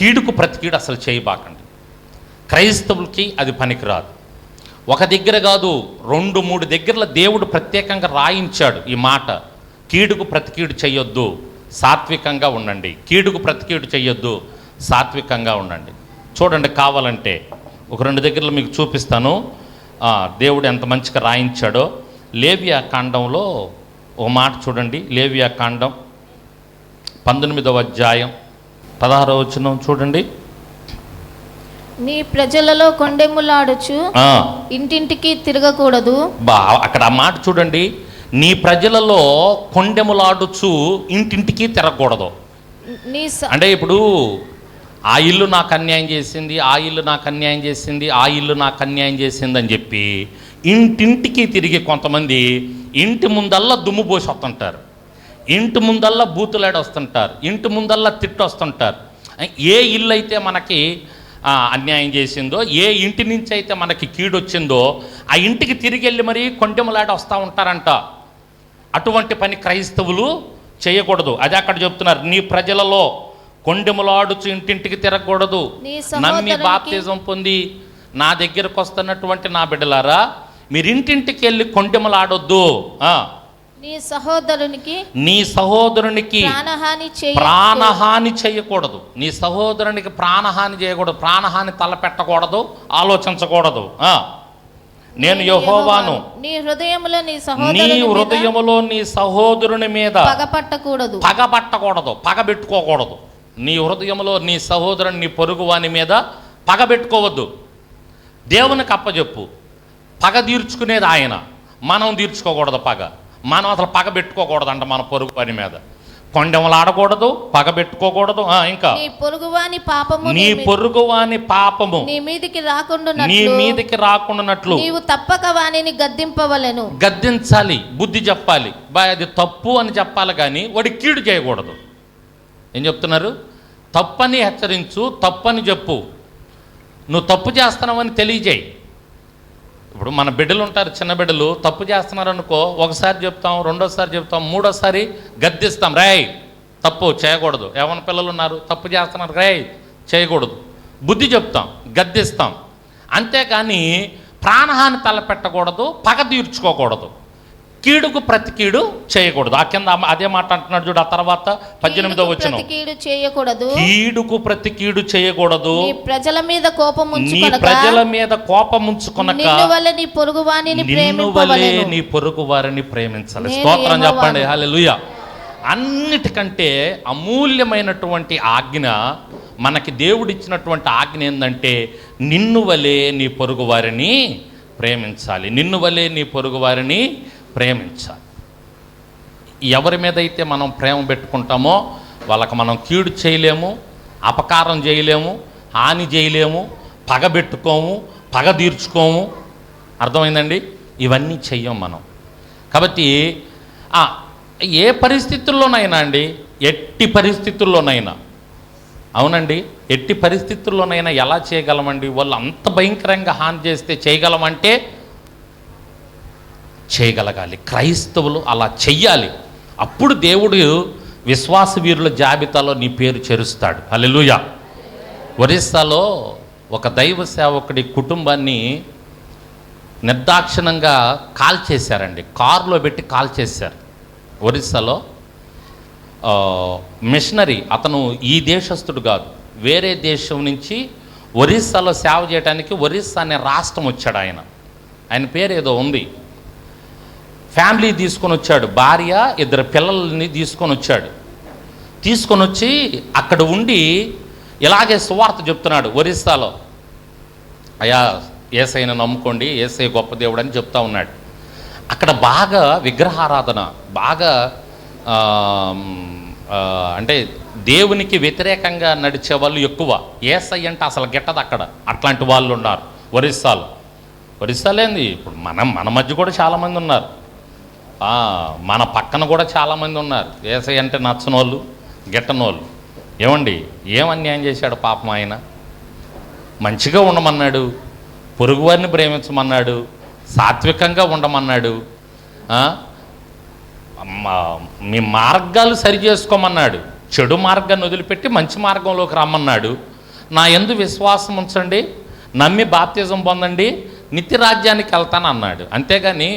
కీడుకు ప్రతి కీడు అసలు చేయబాకండి. క్రైస్తవులకి అది పనికిరాదు. ఒక దగ్గర కాదు రెండు మూడు దగ్గరల దేవుడు ప్రత్యేకంగా రాయించాడు ఈ మాట. కీడుకు ప్రతి కీడు సాత్వికంగా ఉండండి. కీడుకు ప్రతి కీడు సాత్వికంగా ఉండండి. చూడండి కావాలంటే ఒక రెండు దగ్గరలో మీకు చూపిస్తాను. దేవుడు ఎంత మంచిగా రాయించాడో. లేవియా కాండంలో ఒక మాట చూడండి లేవియా కాండం పంతొమ్మిదవ అధ్యాయం. పదహారవ వచనం చూడండి. నీ ప్రజలలో కొండెములాడుచు ఇంటింటికి తిరగకూడదు. బా అక్కడ ఆ మాట చూడండి. నీ ప్రజలలో కొండెములాడుచు ఇంటింటికి తిరగకూడదు. అంటే ఇప్పుడు ఆ ఇల్లు నాకు అన్యాయం చేసింది ఆ ఇల్లు నాకు అన్యాయం చేసింది ఆ ఇల్లు నాకు అన్యాయం చేసింది అని చెప్పి ఇంటింటికి తిరిగి కొంతమంది ఇంటి ముందల్లా దుమ్ము పోసి వస్తుంటారు. ఇంటి ముందల్లా బూతులాడి వస్తుంటారు ఇంటి ముందల్లా తిట్టు వస్తుంటారు ఏ ఇల్లు అయితే మనకి అన్యాయం చేసిందో ఏ ఇంటి నుంచి అయితే మనకి కీడు వచ్చిందో ఆ ఇంటికి తిరిగి వెళ్ళి మరీ కొండెములాడి వస్తూ ఉంటారంట. అటువంటి పని క్రైస్తవులు చేయకూడదు. అది అక్కడ చెప్తున్నారు నీ ప్రజలలో కొండెములాడుచు ఇంటింటికి తిరగకూడదు. నమ్మి బాప్తిజం పొంది నా దగ్గరకు వస్తున్నటువంటి నా బిడ్డలారా మీరు ఇంటింటికి వెళ్ళి కొండెములాడొద్దు. ఆ, నీ సహోదరునికి నీ సహోదరునికి ప్రాణహాని చేయ ప్రాణహాని చేయకూడదు. నీ సహోదరునికి ప్రాణహాని చేయకూడదు. ప్రాణహాని తలపెట్టకూడదు. ఆలోచించకూడదు. ఆ, నేను యహోవాను. నీ హృదయములో నీ నీ హృదయములో నీ సహోదరుని మీద పగపట్టకూడదు. పగబట్టకూడదు పగబెట్టుకోకూడదు. నీ హృదయంలో నీ సహోదరుని నీ పొరుగు వాని మీద పగబెట్టుకోవద్దు. దేవునికి అప్పచెప్పు పగ తీర్చుకునేది ఆయన. మనం తీర్చుకోకూడదు పగ. మనం అసలు పగ పెట్టుకోకూడదు అంట మన పొరుగు పని మీద. కొండెములు ఆడకూడదు పగ పెట్టుకోకూడదు ఇంకా. నీ పొరుగువాని పాపము నీ నీ మీ- పొరుగు వాని పాపము నీ మీదికి నీ రాకుండా మీదికి రాకుండానట్లు. నీవు తప్పక వానిని గద్దింపవలెను. గద్దించాలి బుద్ధి చెప్పాలి. బా అది తప్పు అని చెప్పాలి కానీ వాడి కీడు చేయకూడదు. ఏం చెప్తున్నారు? తప్పని హెచ్చరించు తప్పని చెప్పు. నువ్వు తప్పు చేస్తున్నావని తెలియజేయి. ఇప్పుడు మన బిడ్డలు ఉంటారు చిన్న బిడ్డలు తప్పు చేస్తున్నారు అనుకో ఒకసారి చెప్తాం రెండోసారి చెప్తాం మూడోసారి గద్దిస్తాం. రాయ్ తప్పు చేయకూడదు. ఏమైనా పిల్లలు ఉన్నారు తప్పు చేస్తున్నారు రాయ్ చేయకూడదు. బుద్ధి చెప్తాం గద్దిస్తాం. అంతేకాని ప్రాణహాని తలపెట్టకూడదు పగ తీర్చుకోకూడదు. కీడుకు ప్రతి కీడు చేయకూడదు. ఆ కింద అదే మాట అంటున్నాడు చూడు ఆ తర్వాత పద్దెనిమిదో వచ్చిన కీడు చేయకూడదు. కీడుకు ప్రతి కీడు చేయకూడదు ప్రజల మీద కోపం నీ ప్రజల మీద కోపం ఉంచుకొనక నీ పొరుగు వలే ప్రేమింపవలెను. నీ పొరుగు వారిని ప్రేమించాలి. స్తోత్రం. చెప్పండి. హల్లెలూయా. అన్నిటికంటే అమూల్యమైనటువంటి ఆజ్ఞ మనకి దేవుడిచ్చినటువంటి ఆజ్ఞ ఏంటంటే నిన్ను వలే నీ పొరుగు వారిని ప్రేమించాలి. నిన్ను వలే నీ పొరుగు వారిని ప్రేమించాలి. ఎవరి మీద అయితే మనం ప్రేమ పెట్టుకుంటామో వాళ్ళకి మనం కీడు చేయలేము అపకారం చేయలేము హాని చేయలేము పగబెట్టుకోము పగ తీర్చుకోము. అర్థమైందండి? ఇవన్నీ చెయ్యం మనం. కాబట్టి ఏ పరిస్థితుల్లోనైనా అండి ఎట్టి పరిస్థితుల్లోనైనా అవునండి? ఎట్టి పరిస్థితుల్లోనైనా ఎలా చేయగలమండి? వాళ్ళు అంత భయంకరంగా హాని చేస్తే చేయగలమంటే చేయగలగాలి. క్రైస్తవులు అలా చెయ్యాలి. అప్పుడు దేవుడు విశ్వాస వీరుల జాబితాలో నీ పేరు చేరుస్తాడు. హల్లెలూయా. ఒరిస్సాలో ఒక దైవ సేవకుడి కుటుంబాన్ని నిర్దాక్షిణంగా కాల్ చేశారండి. కారులో పెట్టి కాల్ చేశారు. ఒరిస్సాలో మిషనరీ. అతను ఈ దేశస్థుడు కాదు. వేరే దేశం నుంచి ఒరిస్సాలో సేవ చేయడానికి ఒరిస్సా అనే రాష్ట్రం వచ్చాడు ఆయన. ఆయన పేరు ఏదో ఉంది. ఫ్యామిలీ తీసుకొని వచ్చాడు భార్య ఇద్దరు పిల్లల్ని తీసుకొని వచ్చాడు. తీసుకొని వచ్చి అక్కడ ఉండి ఇలాగే సువార్త చెప్తున్నాడు ఒరిస్సాలో. అయా ఏసైని నమ్ముకోండి ఏసై గొప్ప దేవుడు అని చెప్తా ఉన్నాడు. అక్కడ బాగా విగ్రహారాధన బాగా అంటే దేవునికి వ్యతిరేకంగా నడిచే వాళ్ళు ఎక్కువ. ఏసై అంటే అసలు గిట్టదు అక్కడ. అట్లాంటి వాళ్ళు ఉన్నారు ఒరిస్సాలో. ఒరిస్సాలేంది ఇప్పుడు మనం మన మధ్య కూడా చాలామంది ఉన్నారు. మన పక్కన కూడా చాలామంది ఉన్నారు. ఏసై అంటే నచ్చనోళ్ళు గిట్టనోళ్ళు. ఏమండి ఏం అన్యాయం చేశాడు పాపం ఆయన? మంచిగా ఉండమన్నాడు పొరుగువారిని ప్రేమించమన్నాడు సాత్వికంగా ఉండమన్నాడు మీ మార్గాలు సరి చేసుకోమన్నాడు చెడు మార్గాన్ని వదిలిపెట్టి మంచి మార్గంలోకి రమ్మన్నాడు. నా ఎందు విశ్వాసం ఉంచండి నమ్మి బాప్తిజం పొందండి నిత్య రాజ్యానికి వెళ్తానన్నాడు. అంతేగాని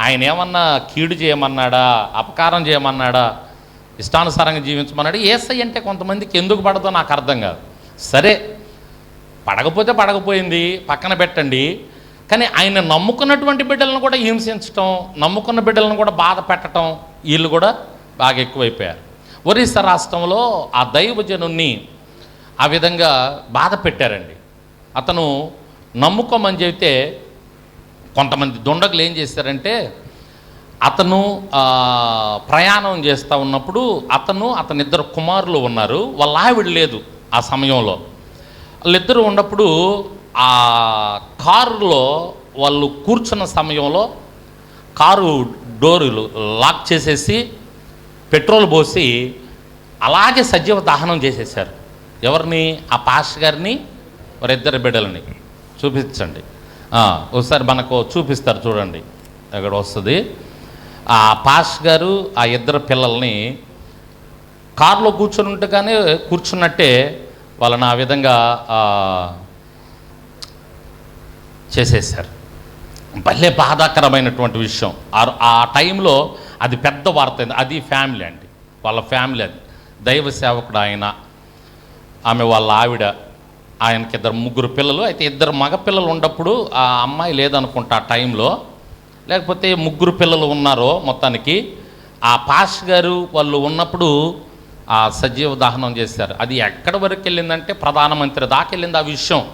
ఆయన ఏమన్నా కీడు చేయమన్నాడా? అపకారం చేయమన్నాడా? ఇష్టానుసారంగా జీవించమన్నాడు? ఏసై అంటే కొంతమందికి ఎందుకు పడదో నాకు అర్థం కాదు. సరే పడకపోతే పడకపోయింది పక్కన పెట్టండి. కానీ ఆయన నమ్ముకున్నటువంటి బిడ్డలను కూడా హింసించటం నమ్ముకున్న బిడ్డలను కూడా బాధ పెట్టడం వీళ్ళు కూడా బాగా ఎక్కువైపోయారు. ఒరిస్సా రాష్ట్రంలో ఆ దైవజనుణ్ణి ఆ విధంగా బాధ పెట్టారండి. అతను నమ్ముకోమని చెబితే కొంతమంది దుండగులు ఏం చేశారంటే అతను ప్రయాణం చేస్తూ ఉన్నప్పుడు అతను అతని ఇద్దరు కుమారులు ఉన్నారు. వాళ్ళ ఆవిడ లేదు ఆ సమయంలో. వాళ్ళిద్దరు ఉన్నప్పుడు ఆ కారులో వాళ్ళు కూర్చున్న సమయంలో కారు డోరులు లాక్ చేసేసి పెట్రోల్ పోసి అలాగే సజీవ దహనం చేసేసారు ఎవరిని? ఆ పాస్ గారిని వారిద్దరి బిడ్డలని. చూపించండి. ఒకసారి మనకు చూపిస్తారు చూడండి. అక్కడ వస్తుంది? ఆ పాష్ గారు ఆ ఇద్దరు పిల్లల్ని కారులో కూర్చొని ఉంటగానే కూర్చున్నట్టే వాళ్ళని ఆ విధంగా చేసేసారు భలే బాధాకరమైనటువంటి విషయం. ఆ- ఆ టైంలో అది పెద్ద వార్త అది ఫ్యామిలీ అండి. వాళ్ళ ఫ్యామిలీ అది. దైవ సేవకుడు ఆయన ఆమె వాళ్ళ ఆవిడ ఆయనకి ఇద్దరు ముగ్గురు పిల్లలు. అయితే ఇద్దరు మగ పిల్లలు ఉన్నప్పుడు ఆ అమ్మాయి లేదనుకుంటా ఆ టైంలో. లేకపోతే ముగ్గురు పిల్లలు ఉన్నారో మొత్తానికి. ఆ పాష్ గారు వాళ్ళు ఉన్నప్పుడు ఆ సజీవ దహనం చేశారు. అది ఎక్కడి వరకు వెళ్ళిందంటే ప్రధానమంత్రి దాకా వెళ్ళింది ఆ విషయం.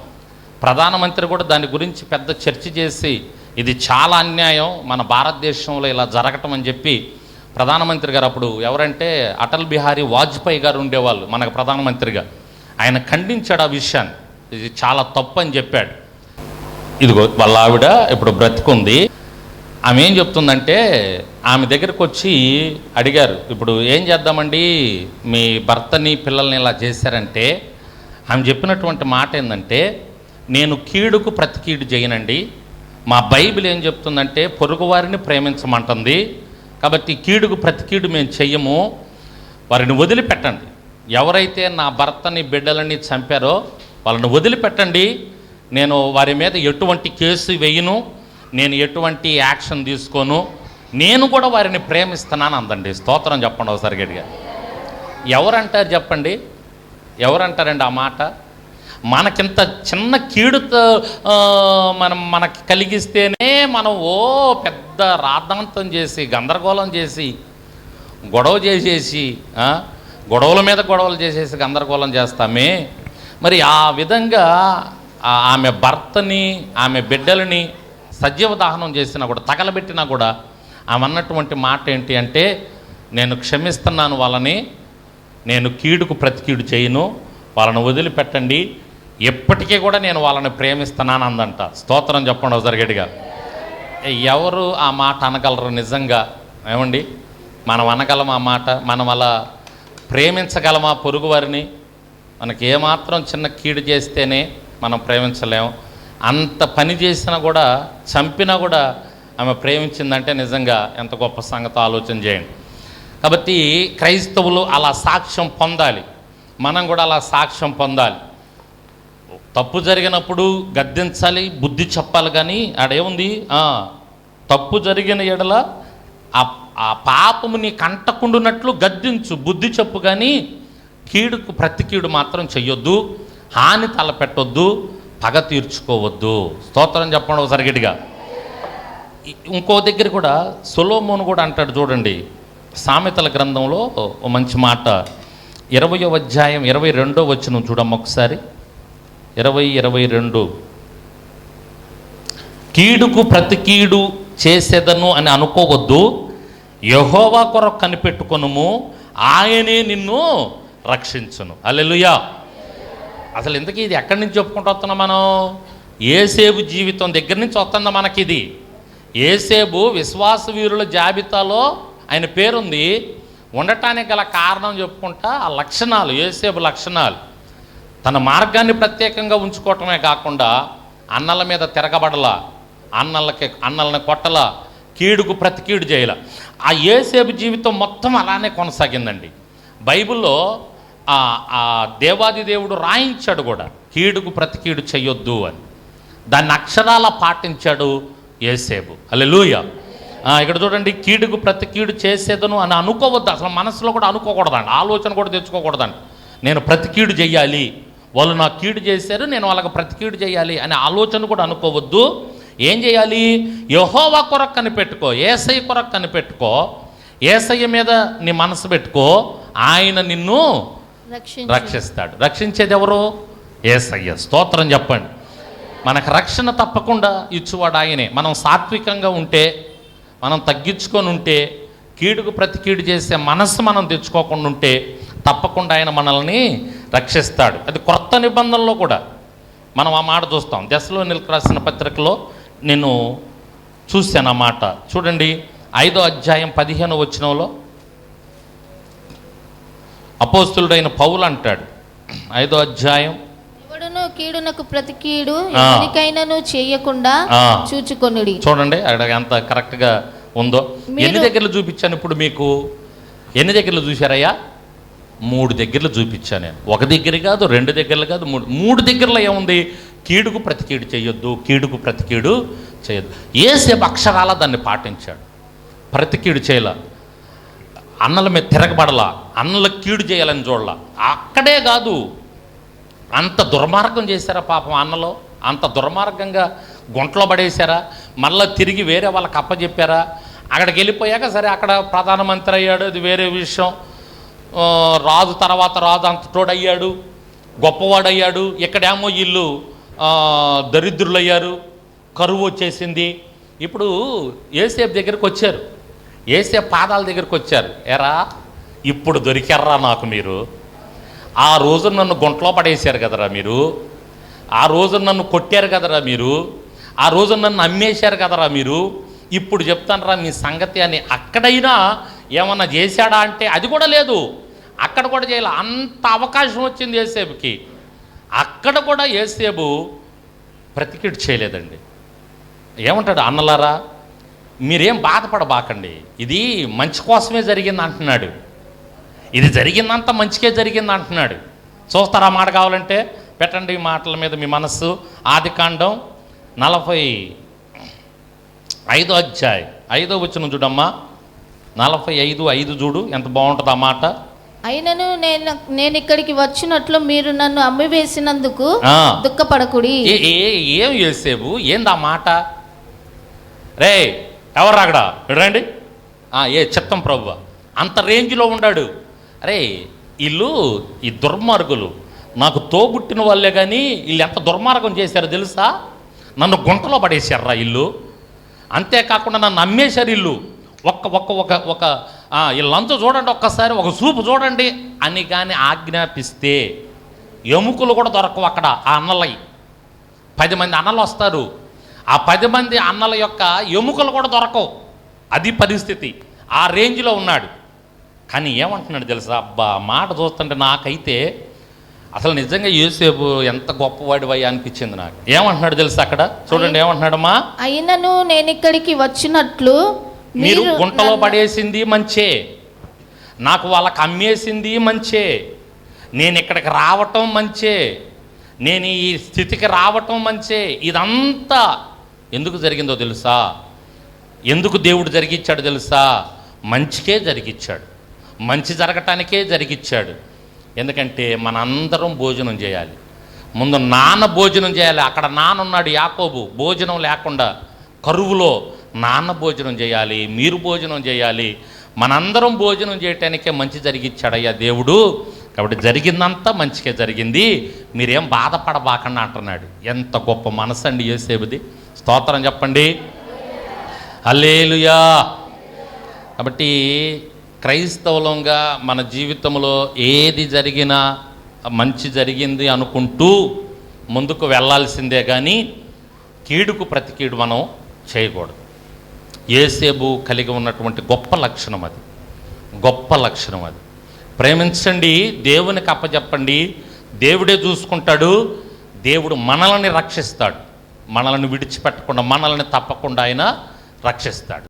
ప్రధానమంత్రి కూడా దాని గురించి పెద్ద చర్చ చేసి ఇది చాలా అన్యాయం మన భారతదేశంలో ఇలా జరగటం అని చెప్పి ప్రధానమంత్రి గారు అప్పుడు ఎవరంటే అటల్ బిహారీ వాజ్పేయి గారు ఉండేవాళ్ళు మనకు ప్రధానమంత్రిగా. ఆయన ఖండించాడు ఆ విషయాన్ని. ఇది చాలా తప్పు అని చెప్పాడు. ఇదిగో వాళ్ళ ఆవిడ ఇప్పుడు బ్రతికుంది. ఆమె ఏం చెప్తుందంటే ఆమె దగ్గరకు వచ్చి అడిగారు ఇప్పుడు ఏం చేద్దామండి? మీ భర్తని పిల్లల్ని ఇలా చేశారంటే ఆమె చెప్పినటువంటి మాట ఏంటంటే నేను కీడుకు ప్రతి కీడు చేయనండి. మా బైబిల్ ఏం చెప్తుందంటే పొరుగువారిని ప్రేమించమంటుంది. కాబట్టి కీడుకు ప్రతి కీడు మేము చెయ్యము. వారిని వదిలిపెట్టండి. ఎవరైతే నా భర్తని బిడ్డలని చంపారో వాళ్ళని వదిలిపెట్టండి. నేను వారి మీద ఎటువంటి కేసు వేయను. నేను ఎటువంటి యాక్షన్ తీసుకోను. నేను కూడా వారిని ప్రేమిస్తున్నాను అందండి. స్తోత్రం చెప్పండి ఒకసారి గట్టిగా. ఎవరంటారు చెప్పండి? ఎవరంటారండి ఆ మాట? మనకింత చిన్న కీడుతో మనం మనకి కలిగిస్తేనే మనం ఓ పెద్ద రాద్ధాంతం చేసి గందరగోళం చేసి గొడవ చేసేసి గొడవల మీద గొడవలు చేసేసి గందరగోళం చేస్తామే. మరి ఆ విధంగా ఆమె భర్తని ఆమె బిడ్డలని సజీవ దహనం చేసినా కూడా తగలబెట్టినా కూడా ఆమె అన్నటువంటి మాట ఏంటి అంటే నేను క్షమిస్తున్నాను వాళ్ళని నేను కీడుకు ప్రతి కీడు చేయను వాళ్ళని వదిలిపెట్టండి ఎప్పటికీ కూడా నేను వాళ్ళని ప్రేమిస్తున్నాను అందంట. స్తోత్రం చెప్పండి ఒకసారి గట్టిగా. ఎవరు ఆ మాట అనగలరు నిజంగా? ఏమండి? మనం అనగలం ఆ మాట? మనం అలా ప్రేమించగలమా పొరుగువారిని? మనకి ఏమాత్రం చిన్న కీడు చేస్తేనే మనం ప్రేమించలేం. అంత పని చేసినా కూడా చంపినా కూడా ఆమె ప్రేమించిందంటే నిజంగా ఎంత గొప్ప సంగతి ఆలోచన చేయండి. కాబట్టి క్రైస్తవులు అలా సాక్ష్యం పొందాలి. మనం కూడా అలా సాక్ష్యం పొందాలి. తప్పు జరిగినప్పుడు గద్దించాలి బుద్ధి చెప్పాలి కానీ ఆడేముంది? తప్పు జరిగిన ఎడల ఆ ఆ కంటకుండునట్లు గద్దించు బుద్ధి చెప్పు కానీ కీడుకు ప్రతి కీడు మాత్రం చెయ్యొద్దు హాని తలపెట్టొద్దు పగ తీర్చుకోవద్దు. స్తోత్రం చెప్పండి ఒకసారి గట్టిగా. ఇంకో దగ్గర కూడా సొలోమోను కూడా అంటాడు చూడండి. సామెతల గ్రంథంలో ఓ మంచి మాట. ఇరవయో అధ్యాయం ఇరవై రెండో వచ్చిన చూడమ్మ ఒకసారి. ఇరవై ఇరవై రెండు. కీడుకు ప్రతి కీడు చేసేదను అని అనుకోవద్దు. యహోవా కొరకు కనిపెట్టుకొనుము ఆయనే నిన్ను రక్షించును. అల్లెలుయా అసలు ఎందుకు ఇది ఎక్కడి నుంచి చెప్పుకుంటూ వస్తున్నాం మనం? ఏసేబు జీవితం దగ్గర నుంచి వస్తుందా మనకి ఇది ఏసేబు విశ్వాస వీరుల జాబితాలో ఆయన పేరుంది. ఉండటానికి గల కారణం చెప్పుకుంటా ఆ లక్షణాలు ఏసేబు లక్షణాలు. తన మార్గాన్ని ప్రత్యేకంగా ఉంచుకోవటమే కాకుండా అన్నల మీద తిరగబడలా అన్నలకి అన్నలను కొట్టలా కీడుకు ప్రతి కీడు చేయాల. ఆ ఏసేపు జీవితం మొత్తం అలానే కొనసాగిందండి. బైబిల్లో ఆ దేవాది దేవుడు రాయించాడు కూడా కీడుకు ప్రతి కీడు చెయ్యొద్దు అని. దాన్ని అక్షరాల పాటించాడు ఏసేబు అల్లెలూయ ఇక్కడ చూడండి కీడుకు ప్రతి కీడు చేసేదను అని అనుకోవద్దు. అసలు మనసులో కూడా అనుకోకూడదండి. ఆలోచన కూడా తెచ్చుకోకూడదండి. నేను ప్రతి కీడు చేయాలి వాళ్ళు నా కీడు చేశారు నేను వాళ్ళకి ప్రతి కీడు చేయాలి అనే ఆలోచన కూడా అనుకోవద్దు. ఏం చేయాలి? యహోవా కొరకు కనిపెట్టుకో ఏసై కొరకు కనిపెట్టుకో ఏసయ్య మీద నీ మనసు పెట్టుకో ఆయన నిన్ను రక్షిస్తాడు. రక్షించేది ఎవరు? ఏసయ్య. స్తోత్రం చెప్పండి. మనకు రక్షణ తప్పకుండా ఇచ్చువాడు ఆయనే. మనం సాత్వికంగా ఉంటే మనం తగ్గించుకొని ఉంటే కీడుకు ప్రతి కీడు చేసే మనస్సు మనం తెచ్చుకోకుండా ఉంటే తప్పకుండా ఆయన మనల్ని రక్షిస్తాడు. అది క్రొత్త నిబంధనలో కూడా మనం ఆ మాట చూస్తాం. దశలో నిలికి రాసిన పత్రికలో నేను చూశాను ఆ మాట. చూడండి ఐదో అధ్యాయం పదిహేను వచనంలో అపోస్తులుడైన పౌలు అంటాడు. ఐదో అధ్యాయం ఎవడును కీడునకు ప్రతి కీడు చేయకుండా ఆ. చూచుకొనుడి. చూడండి అక్కడ ఎంత కరెక్ట్గా ఉందో. మీరు- ఎన్ని దగ్గరలు చూపించాను ఇప్పుడు మీకు? ఎన్ని దగ్గరలు చూశారయ్యా? మూడు దగ్గరలు చూపించాను నేను. ఒక దగ్గర కాదు రెండు దగ్గరలు కాదు మూడు. మూడు దగ్గరలో ఏముంది? కీడుకు ప్రతి కీడు చేయొద్దు కీడుకు ప్రతి కీడు చేయొద్దు. ఏసేపు అక్షరాల దాన్ని పాటించాడు. ప్రతి కీడు చేయాల. అన్నల మీద తిరగబడలా అన్నల కీడు చేయాలని చూడాల. అక్కడే కాదు అంత దుర్మార్గం చేశారా పాపం అన్నలో? అంత దుర్మార్గంగా గుంటలో పడేశారా? మళ్ళీ తిరిగి వేరే వాళ్ళకి అప్పచెప్పారా అక్కడికి వెళ్ళిపోయాక సరే అక్కడ ప్రధానమంత్రి అయ్యాడు అది వేరే విషయం. రాజు తర్వాత రాజు అంత తోడయ్యాడు గొప్పవాడయ్యాడు. ఇక్కడేమో వీళ్ళు దరిద్రులయ్యారు కరువు వచ్చేసింది. ఇప్పుడు ఏసేపు దగ్గరికి వచ్చారు. ఏసేపు పాదాల దగ్గరికి వచ్చారు. ఎరా ఇప్పుడు దొరికారా నాకు మీరు? ఆ రోజు నన్ను గుంట్లో పడేశారు కదరా మీరు? ఆ రోజు నన్ను కొట్టారు కదరా మీరు? ఆ రోజు నన్ను అమ్మేశారు కదరా మీరు? ఇప్పుడు చెప్తానరా మీ సంగతి అని అక్కడైనా ఏమన్నా చేశాడా అంటే అది కూడా లేదు. అక్కడ కూడా చేయాలి. అంత అవకాశం వచ్చింది ఏసేపుకి. అక్కడ కూడా ఏసేబు ప్రతికిట్ చేయలేదండి. ఏమంటాడు అన్నలారా మీరేం బాధపడబాకండి. ఇది మంచి కోసమే జరిగింది అంటున్నాడు. ఇది జరిగిందంత మంచికే జరిగింది అంటున్నాడు. చూస్తారా మాట కావాలంటే? పెట్టండి ఈ మాటల మీద మీ మనస్సు. ఆది కాండం నలభై ఐదో అధ్యాయ. ఐదో వచ్చిన చూడమ్మా. నలభై ఐదు ఐదు చూడు ఎంత బాగుంటుంది ఆ మాట? అయినను నేను నేను ఇక్కడికి వచ్చినట్లు మీరు నన్ను అమ్మివేసినందుకు. దుఃఖపడకుడి. ఏ ఏ- ఏం చేసేవు ఏంది మాట? రే ఎవరు అక్కడ? రండి. ఏ చిత్తం ప్రభు అంత రేంజ్లో ఉన్నాడు అరే వీళ్ళు ఈ దుర్మార్గులు. నాకు తోబుట్టిన వాళ్ళే కానీ వీళ్ళు ఎంత దుర్మార్గం చేశారో తెలుసా? నన్ను గుంటలో పడేశారా ఇల్లు అంతేకాకుండా నన్ను అమ్మేశారు ఇల్లు ఒక్క ఒక్క ఒక ఒక ఆ, వీళ్ళంతా చూడండి ఒక్కసారి ఒక చూపు చూడండి. అని కానీ ఆజ్ఞాపిస్తే ఎముకలు కూడా దొరకవు అక్కడ ఆ అన్నలయ్యి పది మంది అన్నలు వస్తారు. ఆ పది మంది అన్నల యొక్క ఎముకలు కూడా దొరకవు. అది పరిస్థితి. ఆ రేంజ్లో ఉన్నాడు. కానీ ఏమంటున్నాడు తెలుసా? అబ్బా మాట చూస్తుంటే నాకైతే అసలు నిజంగా యూసేపు ఎంత గొప్పవాడివయ్యా అనిపించింది నాకు. ఏమంటున్నాడు తెలుసా అక్కడ? చూడండి ఏమంటున్నాడమ్మా? అయినను నేను ఇక్కడికి వచ్చినట్లు మీరు గుంటలో పడేసింది మంచే. నాకు వాళ్ళకి అమ్మేసింది మంచే. నేను ఇక్కడికి రావటం మంచే. నేను ఈ స్థితికి రావటం మంచే. ఇదంతా ఎందుకు జరిగిందో తెలుసా? ఎందుకు దేవుడు జరిగిచ్చాడు తెలుసా? మంచికే జరిగిచ్చాడు. మంచి జరగటానికే జరిగిచ్చాడు. ఎందుకంటే మనందరం భోజనం చేయాలి. ముందు నాన్న భోజనం చేయాలి. అక్కడ నాన్న ఉన్నాడు యాకోబు. భోజనం లేకుండా కరువులో నాన్న భోజనం చేయాలి మీరు భోజనం చేయాలి మనందరం భోజనం చేయటానికే మంచి జరిగిచ్చాడయ్యా దేవుడు. కాబట్టి జరిగిందంతా మంచిగా జరిగింది. మీరేం బాధపడబాకండి అంటున్నాడు. ఎంత గొప్ప మనసు అండి యేసేపుది. స్తోత్రం చెప్పండి. అల్లేలుయా కాబట్టి క్రైస్తవులంగా మన జీవితంలో ఏది జరిగినా మంచి జరిగింది అనుకుంటూ ముందుకు వెళ్ళాల్సిందే కానీ కీడుకు ప్రతి కీడు మనం చేయకూడదు. ఏసేబు కలిగి ఉన్నటువంటి గొప్ప లక్షణం అది. గొప్ప లక్షణం అది. ప్రేమించండి దేవునికి అప్పచెప్పండి దేవుడే చూసుకుంటాడు దేవుడు మనల్ని రక్షిస్తాడు. మనల్ని విడిచిపెట్టకుండా మనల్ని తప్పకుండా ఆయన రక్షిస్తాడు.